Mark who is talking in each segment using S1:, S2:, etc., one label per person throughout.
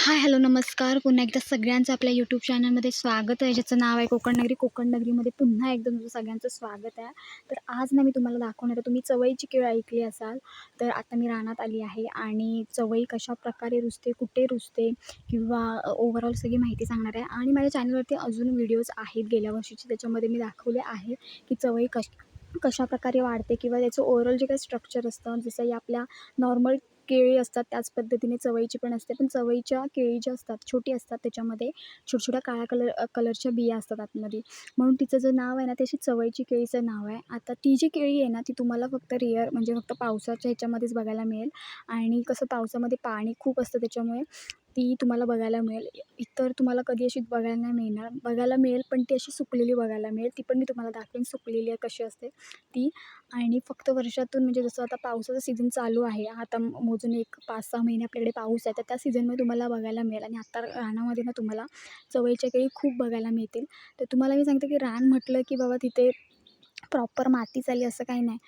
S1: Hi hello नमस्कार. पुन्हा एकदा सगळ्यांचं आपल्या यूट्यूब चॅनलमध्ये स्वागत आहे. ज्याचं नाव आहे कोकण नगरी कोकण नगरीमध्ये पुन्हा एकदा तुमचं सगळ्यांचं स्वागत आहे. तर आज ना मी तुम्हाला दाखवणार आहे तुम्ही चवईची केळ ऐकली असाल तर आता मी रानात आली आहे आणि चवई कशा प्रकारे रुजते कुठे रुजते किंवा ओव्हरऑल सगळी माहिती सांगणार आहे. आणि माझ्या चॅनलवरती अजून व्हिडिओज आहेत गेल्या वर्षीचे त्याच्यामध्ये मी दाखवले आहे की चवई कश कशा प्रकारे वाढते किंवा त्याचं ओव्हरऑल जे काही स्ट्रक्चर असतं जसं या आपल्या नॉर्मल केळी असतात त्याच पद्धतीने चवईची पण असते. पण चवईच्या केळी ज्या असतात छोटी असतात त्याच्यामध्ये छोट्या काळ्या कलर कलरच्या बिया असतात आतमध्ये. म्हणून तिचं जे नाव आहे ना त्याची चवईची केळीचं नाव आहे. आता ती जी केळी आहे ना ती तुम्हाला फक्त रेअर म्हणजे फक्त पावसाच्या ह्याच्यामध्येच बघायला मिळेल. आणि कसं पावसामध्ये पाणी खूप असतं त्याच्यामुळे ती तुम्हाला बघायला मिळेल. इतर तुम्हाला कधी अशी बघायला नाही मिळणार. बघायला मिळेल पण ती अशी सुकलेली बघायला मिळेल. ती पण मी तुम्हाला दाखवेन सुकलेली आहे कशी असते ती. आणि फक्त वर्षातून म्हणजे जसं आता पावसाचा सीझन चालू आहे. आता मोजून एक पाच सहा महिने आपल्याकडे पाऊस आहे तर त्या सीझनमध्ये तुम्हाला बघायला मिळेल. आणि आता रानामध्ये ना तुम्हाला चवळीच्या केळी खूप बघायला मिळतील. तर तुम्हाला मी सांगते की रान म्हटलं की बाबा तिथे प्रॉपर माती चालली असं काही नाही.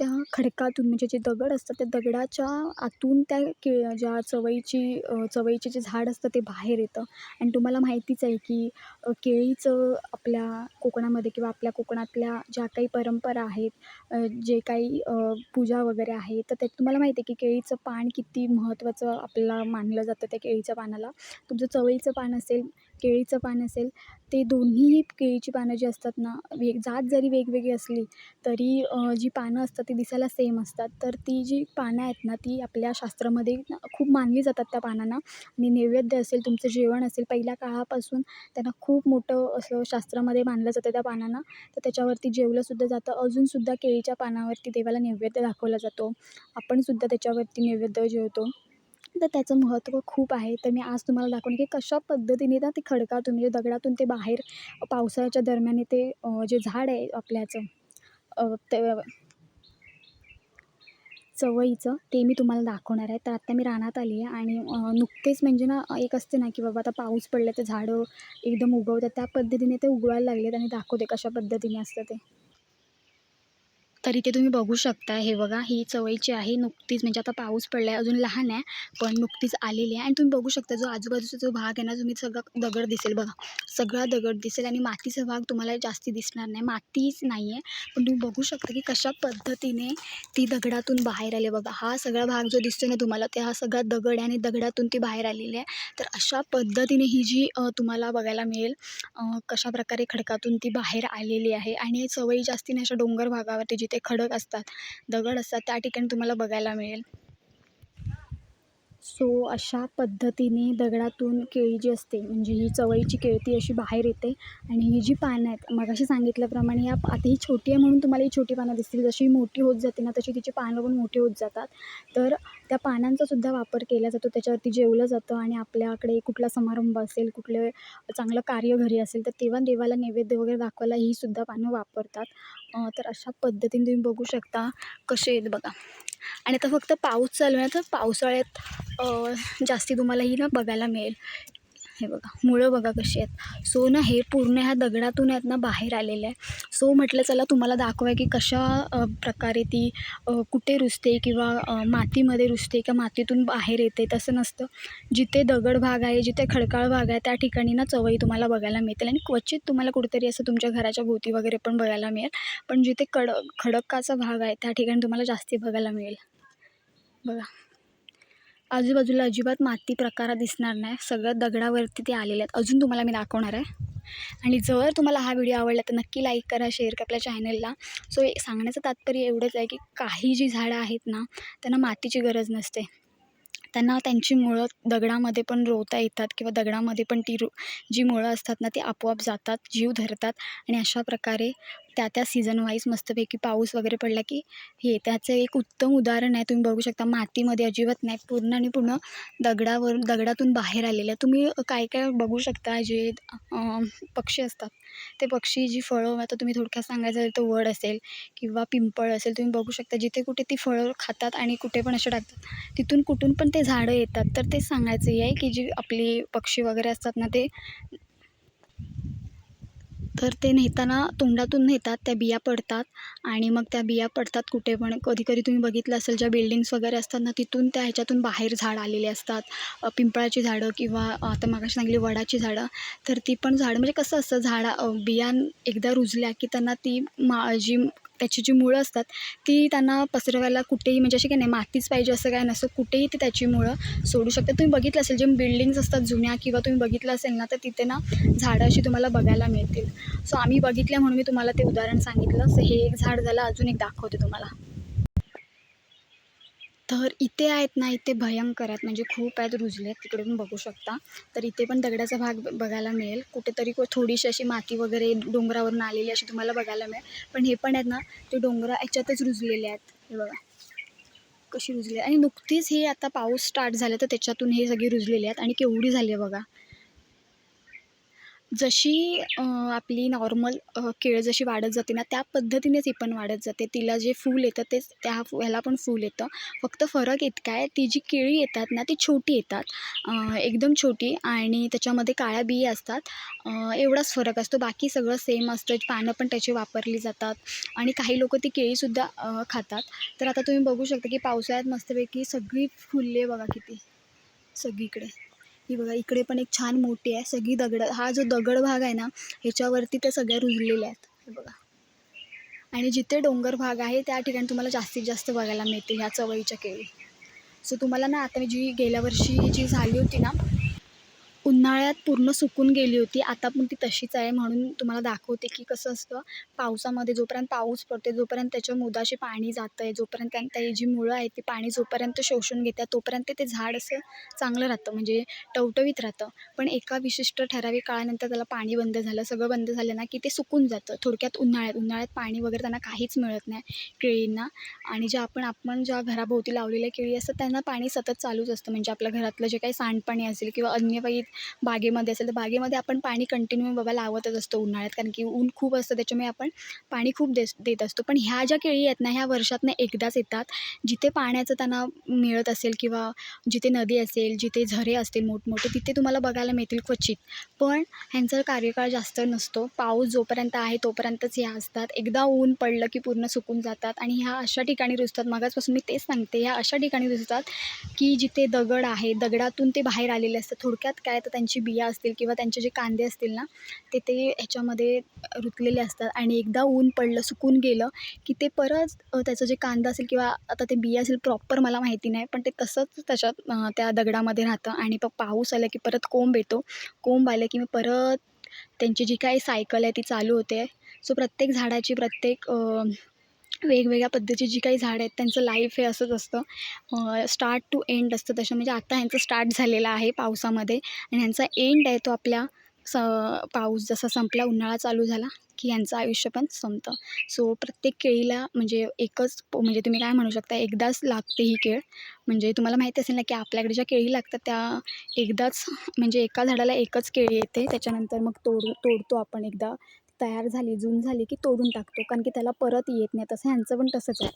S1: त्या खडकातून म्हणजे जे दगड असतात त्या दगडाच्या आतून त्या के ज्या चवळीची चवळीचे जे झाड असतं ते बाहेर येतं. आणि तुम्हाला माहितीच आहे की केळीचं आपल्या कोकणामध्ये किंवा आपल्या कोकणातल्या ज्या काही परंपरा आहेत जे काही पूजा वगैरे आहे तर त्यात तुम्हाला माहिती आहे की केळीचं पान किती महत्त्वाचं आपल्याला मानलं जातं त्या केळीच्या पानाला. तुमचं चवळीचं पान असेल केळीचं पान असेल ते दोन्हीही केळीची पानं जी असतात ना वेग जात जरी वेगवेगळी असली तरी जी पानं असतात ती दिसायला सेम असतात. तर ती जी पानं आहेत ना ती आपल्या शास्त्रामध्ये खूप मानली जातात त्या पानांना. आणि नैवेद्य असेल तुमचं जेवण असेल पहिल्या काळापासून त्यांना खूप मोठं असं शास्त्रामध्ये मानलं जातं त्या पानांना. तर त्याच्यावरती जेवलंसुद्धा जातं. अजूनसुद्धा केळीच्या पानावरती देवाला नैवेद्य दाखवला जातो. आपणसुद्धा त्याच्यावरती नैवेद्य जेवतो. तर त्याचं महत्त्व खूप आहे. तर मी आज तुम्हाला दाखवून की कशा पद्धतीने ना ते खडकातून म्हणजे दगडातून ते बाहेर पावसाळ्याच्या दरम्यान ते जे झाड आहे आपल्याचं ते चवळीचं ते मी तुम्हाला दाखवणार आहे. तर आत्ता मी रानात आली आहे आणि नुकतेच म्हणजे ना एक असते ना की बाबा आता पाऊस पडला तर झाडं एकदम उगवतात. त्या पद्धतीने ते उगवायला लागलेत आणि दाखवते कशा पद्धतीने असतं ते. तर इथे तुम्ही बघू शकता. हे बघा ही चवळीची आहे नुकतीच म्हणजे आता पाऊस पडला आहे अजून लहान आहे पण नुकतीच आलेली आहे. आणि तुम्ही बघू शकता जो आजूबाजूचा जो भाग आहे ना तुम्ही सगळा दगड दिसेल बघा. सगळा दगड दिसेल आणि मातीचा भाग तुम्हाला जास्ती दिसणार नाही. मातीच नाही आहे पण तुम्ही बघू शकता की कशा पद्धतीने ती दगडातून बाहेर आली बघा हा सगळा भाग जो दिसतो ना तुम्हाला ते हा सगळा दगड आहे आणि दगडातून ती बाहेर आलेली आहे. तर अशा पद्धतीने ही जी तुम्हाला बघायला मिळेल कशाप्रकारे खडकातून ती बाहेर आलेली आहे. आणि चवळी जास्ती नाही अशा डोंगर भागावरती जिथे खडक असतात दगड असतात त्या ठिकाणी तुम्हाला बघायला मिळेल. सो अशा पद्धतीने दगडातून केळी जी असते म्हणजे ही चवळीची केळी ती अशी बाहेर येते आणि ही जी पानं आहेत मगाशी सांगितल्याप्रमाणे या आता ही छोटी आहे म्हणून तुम्हाला ही छोटी पानं दिसतील. जशी मोठी होत जाते ना तशी तिची पानं पण मोठी होत जातात. तर त्या पानांचा सुद्धा वापर केला जातो त्याच्यावरती जेवलं जातं आणि आपल्याकडे कुठला समारंभ असेल कुठले चांगलं कार्य घरी असेल तर तेव्हा देवाला नैवेद्य वगैरे दाखवायला ही सुद्धा पानं वापरतात. तर अशा पद्धतीने तुम्ही बघू शकता कसे आहेत बघा. आणि आता फक्त पाऊस चालू आहे तर पावसाळ्यात जास्ती तुम्हाला ही ना बघायला मिळेल. हे बघा मुळं बघा कशी आहेत. सो ना हे पूर्ण ह्या दगडातून आहेत ना बाहेर आलेलं आहे सो म्हटलं चला तुम्हाला दाखवा की कशा प्रकारे ती कुठे रुजते किंवा मातीमध्ये रुजते किंवा मातीतून बाहेर येते तसं नसतं. जिथे दगड भाग आहे जिथे खडकाळ भाग आहे त्या ठिकाणी ना चवई तुम्हाला बघायला मिळतील. आणि क्वचित तुम्हाला कुठेतरी असं तुमच्या घराच्या भोवती वगैरे पण बघायला मिळेल. पण जिथे कड खडकाचा भाग आहे त्या ठिकाणी तुम्हाला जास्ती बघायला मिळेल. बघा. आजूबाजूला अजिबात माती प्रकार दिसणार नाही. सगळं दगडावरती ते आलेले आहेत. अजून तुम्हाला मी दाखवणार आहे. आणि जर तुम्हाला हा व्हिडिओ आवडला तर नक्की लाईक करा शेअर करा आपल्या चॅनलला सो सांगण्याचं तात्पर्य एवढंच आहे की काही जी झाडं आहेत ना त्यांना मातीची गरज नसते. त्यांना त्यांची मुळं दगडामध्ये पण रोवता येतात किंवा दगडामध्ये पण ती रो जी मुळं असतात ना ती आपोआप जातात जीव धरतात. आणि अशा प्रकारे त्या त्या सीझन वाईज मस्तपैकी पाऊस वगैरे पडला की हे त्याचं एक उत्तम उदाहरण आहे. तुम्ही बघू शकता मातीमध्ये अजिबात नाही. पूर्ण आणि पूर्ण दगडावर दगडातून बाहेर आलेलं. आहे तुम्ही काय काय बघू शकता जे पक्षी असतात. ते पक्षी जी फळं आता तुम्ही थोडक्यात सांगायचं झालं तर वड असेल किंवा पिंपळ असेल तुम्ही बघू शकता जिथे कुठे ती फळं खातात आणि कुठे पण असे टाकतात तिथून कुठून पण ते झाडं येतात. तर ते सांगायचं आहे की जी आपली पक्षी वगैरे असतात ना ते तर ते नेताना तोंडातून नेतात त्या बिया पडतात आणि मग त्या बिया पडतात कुठे पण. कधी कधी तुम्ही बघितलं असेल ज्या बिल्डिंग्स वगैरे असतात ना तिथून त्या ह्याच्यातून बाहेर झाड आलेले असतात. पिंपळाची झाडं किंवा आता मागाशी सांगली वडाची झाडं तर ती पण झाडं म्हणजे कसं असतं झाडा बियां एकदा रुजल्या की त्यांना ती मा जी त्याची जी मुळं असतात ती त्यांना पसरवायला कुठेही म्हणजे अशी काही नाही मातीच पाहिजे असं काय नसतं. कुठेही ते त्याची मुळं सोडू शकतात. तुम्ही बघितलं असेल जे बिल्डिंग्स असतात जुन्या किंवा तुम्ही बघितलं असेल ना तर तिथे ना झाडं अशी तुम्हाला बघायला मिळतील. सो आम्ही बघितल्या म्हणून मी तुम्हाला ते उदाहरण सांगितलं. सो हे एक झाड झालं अजून एक दाखवते तुम्हाला. तर इथे आहेत ना इथे भयंकर आहेत. म्हणजे खूप आहेत रुजले तिकडे पण बघू शकता. तर इथे पण दगडाचा भाग ब- बघायला मिळेल. कुठेतरी को थोडीशी अशी माती वगैरे डोंगरावरून आलेली अशी तुम्हाला बघायला मिळेल. पण हे पण आहेत ना ते डोंगरा याच्यातच रुजलेले आहेत. हे बघा. कशी रुजली आणि नुकतीच हे आता पाऊस स्टार्ट झाला तर त्याच्यातून हे सगळी रुजलेली आहेत. आणि केवढी झाली आहे बघा. जशी आपली नॉर्मल केळ जशी वाढत जाते ना त्या पद्धतीनेच ही पण वाढत जाते. तिला जे फूल येतं तेच त्या फु ह्याला पण फूल येतं. फक्त फरक इतका आहे ती जी केळी येतात ना ती छोटी येतात. एकदम छोटी आणि त्याच्यामध्ये काळ्या बिया असतात. एवढाच फरक असतो. बाकी सगळं सेम असतं. पानं पण त्याची वापरली जातात. आणि काही लोक ती केळीसुद्धा खातात. तर आता तुम्ही बघू शकता की पावसाळ्यात मस्तपैकी सगळी फुलले बघा किती. सगळीकडे. ही बघा इकडे पण एक छान मोठी आहे सगळी दगड हा जो दगड भाग आहे ना ह्याच्यावरती त्या सगळ्या रुजलेल्या आहेत हे बघा. आणि जिथे डोंगर भाग आहे त्या ठिकाणी तुम्हाला जास्तीत जास्त बघायला मिळते ह्या चवळीच्या केळी. सो तुम्हाला ना आता मी जी गेल्या वर्षी जी झाली होती ना उन्हाळ्यात पूर्ण सुकून गेली होती. आता पण ती तशीच आहे म्हणून तुम्हाला दाखवते की कसं असतं. पावसामध्ये जोपर्यंत पाऊस पडते जोपर्यंत त्याच्या मुदाशी पाणी जातं आहे जोपर्यंत त्या त्याची जी मुळं आहेत ती पाणी जोपर्यंत शोषून घेतात तोपर्यंत ते झाड असं चांगलं राहतं. म्हणजे टवटवीत राहतं. पण एका विशिष्ट ठराविक काळानंतर त्याला पाणी बंद झालं. सगळं बंद झालं ना की ते सुकून जातं. थोडक्यात उन्हाळ्यात. उन्हाळ्यात पाणी वगैरे त्यांना काहीच मिळत नाही केळींना. आणि ज्या आपण आपण ज्या घराभोवती लावलेल्या केळी असतात त्यांना पाणी सतत चालूच असतं. म्हणजे आपल्या घरातलं जे काही सांडपाणी असेल किंवा अन्य काही बागेमध्ये असेल तर बागेमध्ये आपण पाणी कंटिन्यू बाबा लावतच असतो उन्हाळ्यात कारण की ऊन खूप असतं त्याच्यामुळे आपण पाणी खूप देस देत असतो. पण ह्या ज्या केळी आहेत ना ह्या वर्षातनं एकदाच येतात. जिथे पाण्याचं त्यांना मिळत असेल किंवा जिथे नदी असेल जिथे झरे असतील मोठमोठे तिथे तुम्हाला बघायला मिळतील क्वचित. पण ह्यांचा कार्यकाळ जास्त नसतो. पाऊस जोपर्यंत आहे तोपर्यंतच ह्या असतात. एकदा ऊन पडलं की पूर्ण सुकून जातात. आणि ह्या अशा ठिकाणी रुजतात. मागासपासून मी तेच सांगते. ह्या अशा ठिकाणी रुजतात की जिथे दगड आहे दगडातून ते बाहेर आलेले असतात. थोडक्यात काय तर त्यांची बिया असतील किंवा त्यांचे जे कांदे असतील ना ते ते ह्याच्यामध्ये रुतलेले असतात. आणि एकदा ऊन पडलं सुकून गेलं की ते परत त्याचं जे कांदा असेल किंवा आता ते बिया असेल प्रॉपर मला माहिती नाही पण ते तसंच त्याच्यात त्या दगडामध्ये राहतं. आणि मग पाऊस आला की परत कोंब येतो. कोंब आलं की मग परत त्यांची जी काही सायकल आहे ती चालू होते. सो प्रत्येक झाडाची प्रत्येक वेगवेगळ्या पद्धतीची जी काही झाडं आहेत त्यांचं लाईफ हे असंच असतं. स्टार्ट टू एंड असतं. तसं म्हणजे आता ह्यांचं स्टार्ट झालेलं आहे पावसामध्ये आणि ह्यांचा एंड आहे तो आपल्या स पाऊस जसा संपला उन्हाळा चालू झाला की यांचं आयुष्य पण संपतं. सो प्रत्येक केळीला म्हणजे एकच प- म्हणजे तुम्ही काय म्हणू शकता एकदाच लागते ही केळ. म्हणजे तुम्हाला माहिती असेल ना की आपल्याकडे ज्या केळी लागतात त्या एकदाच म्हणजे एका झाडाला एकच केळी येते. त्याच्यानंतर मग तोड तोडतो आपण एकदा. तयार झाली जून झाली की तोडून टाकतो. कारण की त्याला परत येत नाही तसं ह्यांचं पण तसंच आहे.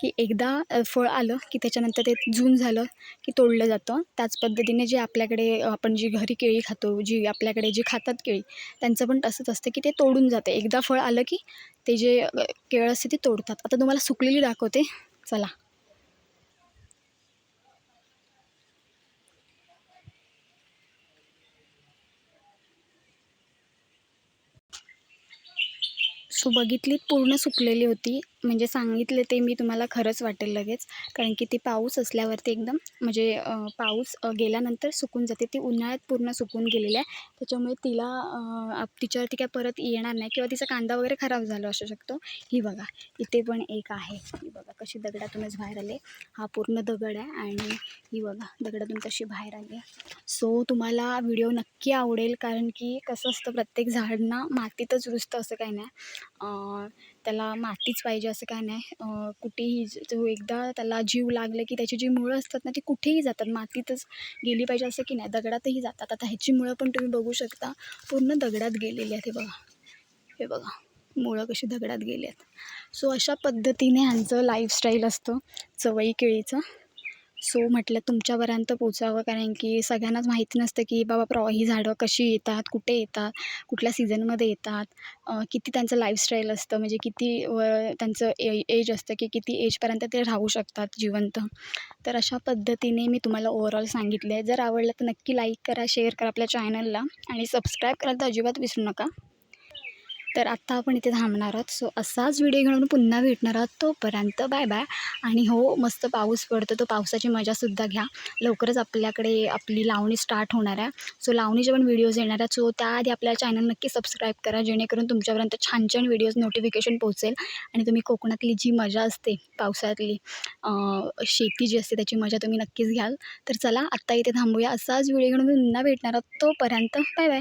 S1: की एकदा फळ आलं की त्याच्यानंतर ते जून झालं की तोडलं जातं. त्याच पद्धतीने जे आपल्याकडे आपण जी घरी केळी खातो जी आपल्याकडे जी खातात केळी त्यांचं पण तसंच असतं की ते तोडून जाते. एकदा फळ आलं की ते जे केळं केळ असते ती तोडतात. आता तुम्हाला सुकलेली दाखवते. चला. सो बघितलीत पूर्ण सुकलेली होती. म्हणजे सांगितले ते मी तुम्हाला खरंच वाटेल लगेच. कारण की ती पाऊस असल्यावरती एकदम म्हणजे पाऊस गेल्यानंतर सुकून जाते. ती उन्हाळ्यात पूर्ण सुकून गेलेली आहे. त्याच्यामुळे तिला तिच्यावरती काय परत येणार नाही किंवा तिचा कांदा वगैरे खराब झाला असू शकतो. ही बघा इथे पण एक आहे. ही बघा कशी दगडातूनच बाहेर आले हा पूर्ण दगड आहे आणि ही बघा दगडातून कशी बाहेर आली आहे. सो तुम्हाला व्हिडिओ नक्की आवडेल कारण की कसं असतं प्रत्येक झाड ना मातीतच रुजतं असं काही नाही. त्याला मातीच पाहिजे असं काय नाही. कुठेही जो एकदा त्याला जीव लागले की त्याची जी मुळं असतात ना ती कुठेही जातात. मातीतच गेली पाहिजे असं की नाही दगडातही जातात. आता ह्याची मुळं पण तुम्ही बघू शकता. पूर्ण दगडात गेलेली आहेत हे बघा. हे बघा. मुळं कशी दगडात गेली आहेत. सो अशा पद्धतीने ह्यांचं लाईफस्टाईल असतं. चवई केळीचं. सो म्हटलं तुमच्यापर्यंत पोचावं कारण की सगळ्यांनाच माहिती नसतं की बाबा प्रॉ ही झाडं कशी येतात कुठे येतात कुठल्या सीझनमध्ये येतात किती त्यांचं लाईफस्टाईल असतं म्हणजे किती व त्यांचं ए एज असतं की किती एजपर्यंत ते राहू शकतात जिवंत. तर अशा पद्धतीने मी तुम्हाला ओव्हरऑल सांगितले आहे जर आवडलं तर नक्की लाईक करा शेअर करा आपल्या चॅनलला आणि सबस्क्राईब करायला तर अजिबात विसरू नका. तर आत्ता आपण इथे थांबणार आहोत. सो असाच व्हिडिओ घेऊन पुन्हा भेटणार आहोत. तोपर्यंत बाय बाय आणि हो मस्त पाऊस पडतो. तो पावसाची मजासुद्धा घ्या. लवकरच आपल्याकडे आपली लावणी स्टार्ट होणार आहे. सो लावणीचे पण व्हिडिओज येणार आहेत. सो त्याआधी आपल्या चॅनल नक्की सबस्क्राईब करा. जेणेकरून तुमच्यापर्यंत छान छान व्हिडिओज नोटिफिकेशन पोहोचेल. आणि तुम्ही कोकणातली जी मजा असते पावसातली शेती जी असते त्याची मजा तुम्ही नक्कीच घ्याल. तर चला आत्ता इथे थांबूया. असाच व्हिडिओ घेऊन पुन्हा भेटणार आहोत. तोपर्यंत बाय बाय